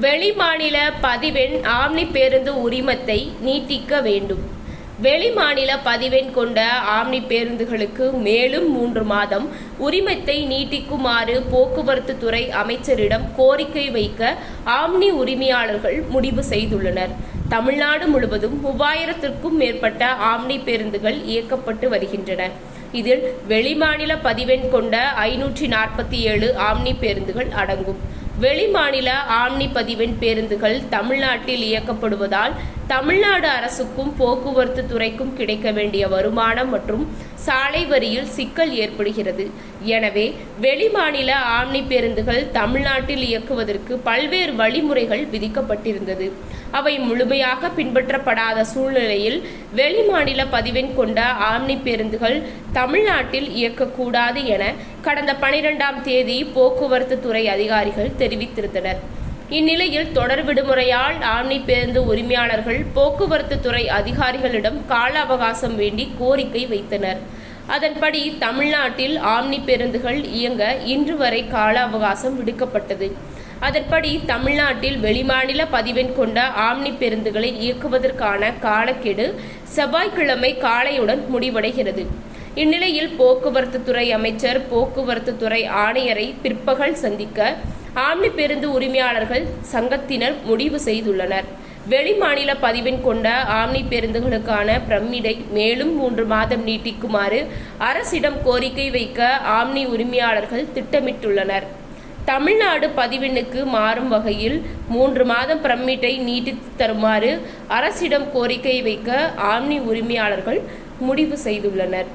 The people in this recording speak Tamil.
வெளிமாநில பதிவெண் ஆம்னி பேருந்து உரிமத்தை நீட்டிக்க வேண்டும். வெளிமாநில பதிவெண் கொண்ட ஆம்னி பேருந்துகளுக்கு மேலும் மூன்று மாதம் உரிமத்தை நீட்டிக்குமாறு போக்குவரத்து துறை அமைச்சரிடம் கோரிக்கை வைக்க ஆம்னி உரிமையாளர்கள் முடிவு செய்துள்ளனர். தமிழ்நாடு முழுவதும் மூவாயிரத்திற்கும் மேற்பட்ட ஆம்னி பேருந்துகள் இயக்கப்பட்டு வருகின்றன. இதில் வெளிமாநில பதிவெண் கொண்ட ஐநூற்றி நாற்பத்தி ஏழு ஆம்னி பேருந்துகள் அடங்கும். வெளிமாநில ஆம்னி பதிவெண் பேருந்துகள் தமிழ்நாட்டில் இயக்கப்படுவதால் தமிழ்நாடு அரசுக்கும் போக்குவரத்து துறைக்கும் கிடைக்க வேண்டிய வருமானம் மற்றும் சாலை வரியில் சிக்கல் ஏற்படுகிறது. எனவே வெளிமாநில ஆம்னி பேருந்துகள் தமிழ்நாட்டில் இயக்குவதற்கு பல்வேறு வழிமுறைகள் விதிக்கப்பட்டிருந்தது. அவை முழுமையாக பின்பற்றப்படாத சூழ்நிலையில் வெளிமாநில பதிவெண் கொண்ட ஆம்னி பேருந்துகள் தமிழ்நாட்டில் இயக்கக்கூடாது என கடந்த பனிரெண்டாம் தேதி போக்குவரத்து துறை அதிகாரிகள் தெரிவித்திருந்தனர். இந்நிலையில் தொடர் விடுமுறையால் ஆம்னி பேருந்து உரிமையாளர்கள் போக்குவரத்து துறை அதிகாரிகளிடம் கால அவகாசம் வேண்டி கோரிக்கை வைத்தனர். அதன்படி தமிழ்நாட்டில் ஆம்னி பேருந்துகள் இயங்க இன்று வரை கால அவகாசம் விடுக்கப்பட்டது. அதன்படி தமிழ்நாட்டில் வெளிமாநில பதிவெண் கொண்ட ஆம்னி பேருந்துகளை இயக்குவதற்கான காலக்கெடு செவ்வாய்க்கிழமை காலையுடன் முடிவடைகிறது. இந்நிலையில் போக்குவரத்து துறை அமைச்சர் போக்குவரத்து துறை ஆணையரை பிற்பகல் சந்திக்க ஆம்னி பேருந்து உரிமையாளர்கள் சங்கத்தினர் முடிவு செய்துள்ளனர். வெளிமாநில பதிவெண் கொண்ட ஆம்னி பேருந்துகளுக்கான பிரமிடை மேலும் மூன்று மாதம் நீட்டிக்குமாறு அரசிடம் கோரிக்கை வைக்க ஆம்னி உரிமையாளர்கள் திட்டமிட்டுள்ளனர். தமிழ்நாடு பதிவெண்ணுக்கு மாறும் வகையில் மூன்று மாதம் பிரமிட்டை நீட்டித்து தருமாறு அரசிடம் கோரிக்கை வைக்க ஆம்னி உரிமையாளர்கள் முடிவு செய்துள்ளனர்.